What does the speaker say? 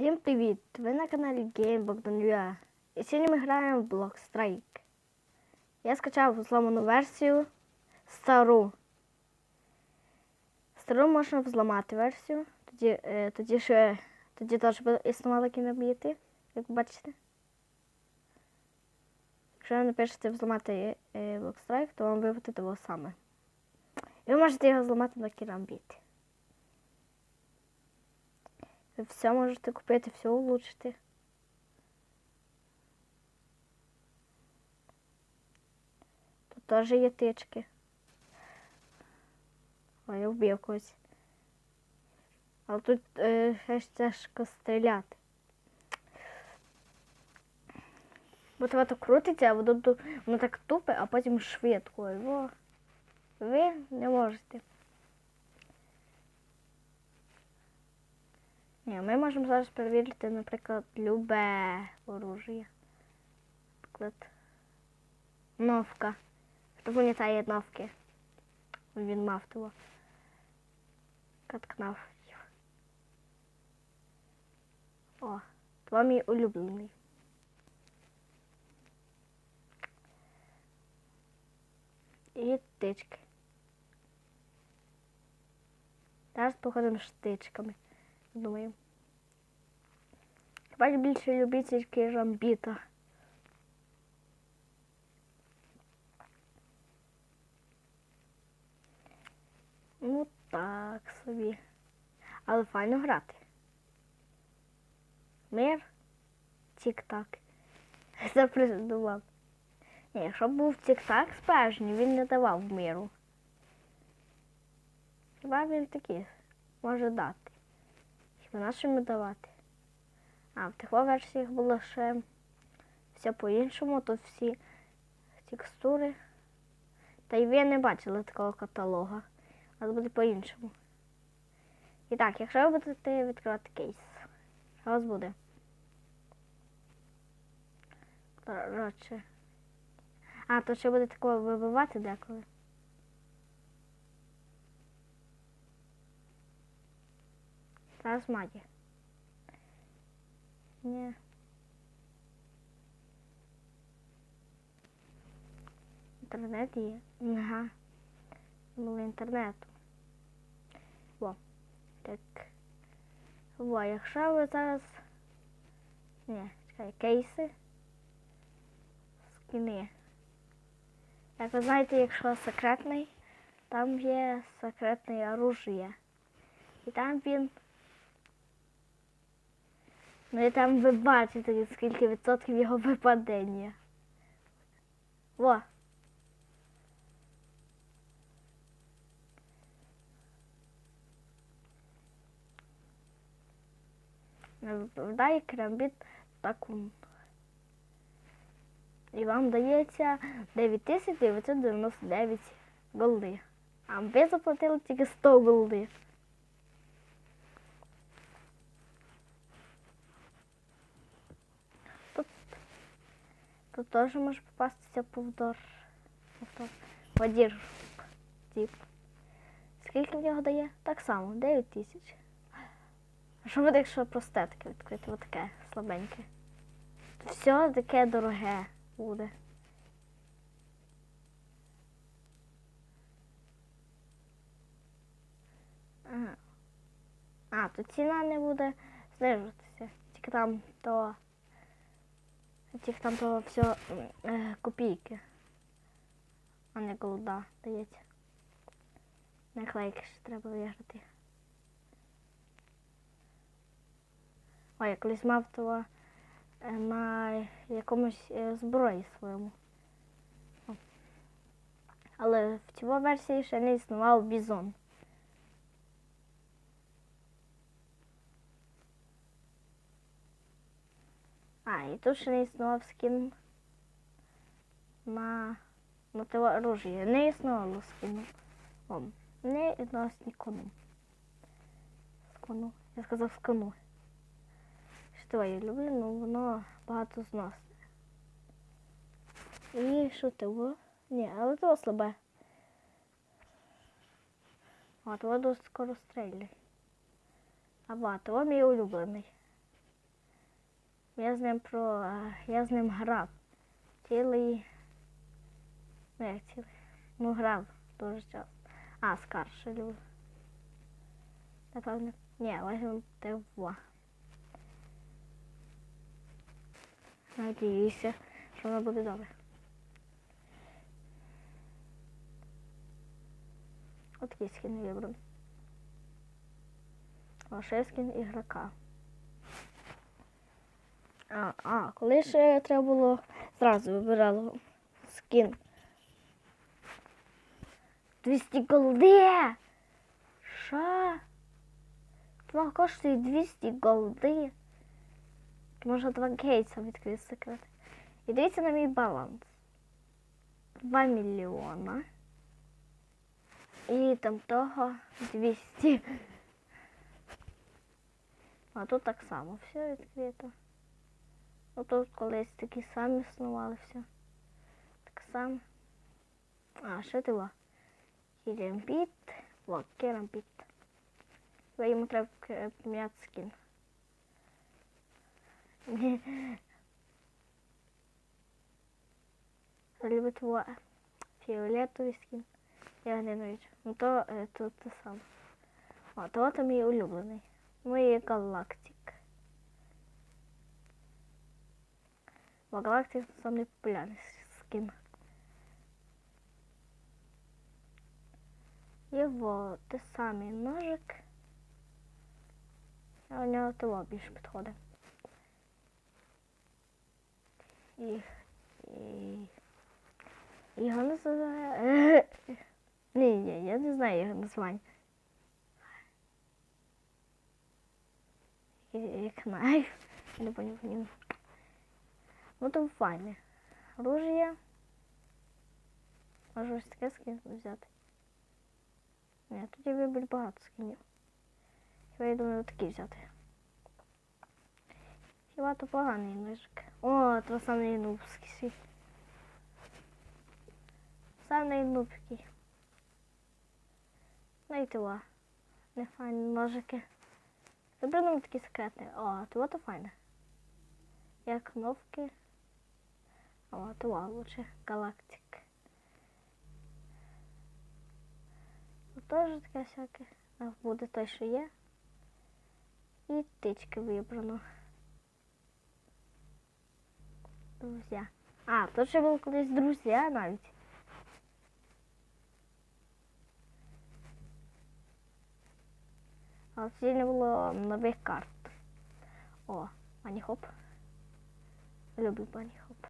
Всім привіт! Ви на каналі Game Bogdan.ua І сьогодні ми граємо в Block Strike. Я скачав зламану версію стару. Стару можна взламати версію. Тоді, е, тоді ще тоді теж існували кінобіти, як бачите. Якщо ви напишете взламати е, Block Strike, то вам випаде того саме. І ви можете його зламати на кінобіти. Ви все можете купити, все улучшити. Тут теж є тички. Ой, я вбив когось. Але тут е, ще тяжко стріляти. Бо това то крутиться, а воно, воно так тупе, а потім швидко. Во. Ви не можете. Ні, ми можемо зараз перевірити, наприклад, любе оружие. Наприклад, новка. Хто пам'ятає новки? Він мав того. Каткнав. О, това мій улюблений. І тички. Зараз походимо штичками. Думаю. Хіба більше любительський рамбіта. Ну так собі. Але файно грати. Мир. Тік-так. Придумав. Ні, якщо б був тік-так справжній, він не давав миру. Хіба він такий може дати? На що йому давати? А, в тих версіях було ще все по-іншому, тут всі текстури. Та й ви не бачили такого каталога, але буде по-іншому. І так, якщо ви будете відкривати кейс, у вас буде? Коротше. А, то ще буде такого вибивати деколи. Зараз має. Ні. Інтернет є. Ага. Було інтернету. Во. Так. Во, якщо ви зараз. Ні, чекай, кейси. Скини. Як ви знаєте, якщо секретний, там є секретне оружие. І там він Ну і там ви бачите, скільки відсотків його випадення. Во. Не виправдає крамбіт такун. І вам дається 9999 голди. А ви заплатили тільки 100 голди. Тут, тут теж може попастися повтор. Подір. Тип. Скільки в нього дає? Так само, 9 тисяч. А що буде, якщо просте таке відкрити? Отаке слабеньке. Все таке дороге буде. А, то ціна не буде знижуватися. Тільки там то. Тільки там то все е, копійки. А не голда дається. Наклейки ще треба виграти. Ой, я колись мав того е, на якомусь е, зброї своєму. О. Але в цій версії ще не існував бізон. А, і тут ще не існував скін на, на те оружие. Не існувало скіну. О, не існував скіну. Скону. Я сказав скану. Що я люблю, ну воно багато зносне. І що того? Ні, але того слабе. От воду скоро стріляй. А ба, того мій улюблений. Я з ним про. е, Я з ним грав. Цілий. Ну як цілий. Ну грав дуже часто. А, з Каршелю. Напевно. Ні, возьмемо ТВ. Надіюся, що воно буде добре. От такий скін. А ще ігрока. А, а, коли ще треба було зразу вибирало скін. 200 голди! Що? Два коштує 200 голди. Можна два кейса відкрити секрет. І дивіться на мій баланс. 2 мільйона. І там того 200. А тут так само все відкрито. Ну тут колись такі самі існували все. Так само. А, ще ти Керамбіт. О, керамбіт. Йому треба поміняти скін. Любить во фіолетовий скін. Я ненавиджу. Ну то, е, то те саме. О, то там мій улюблений. Мій галактик. Бо галактик самий популярний скін. Його те самий ножик. А у нього того більше підходить. І, і, його ні, я не знаю його названня. Як. Я не поняв. Ну там файне. Оружие. Можу ось таке скін взяти. Ні, тут я вибір багато скінів. Хіба я думаю, такий взяти. Хіба то поганий ножик. О, то самий нубський. Самий нубський. Найтила. Не файні ножики. Добре нам такі секретні. О, то то файне. Як кнопки. О, то лучше. Галактик. Тут теж таке всяке. А, Буде той, що є. І тички вибрано. Друзі. А, тут ще були колись друзі навіть. А тут не було нових карт. О, Бані Хоп. Люблю Бані Хоп.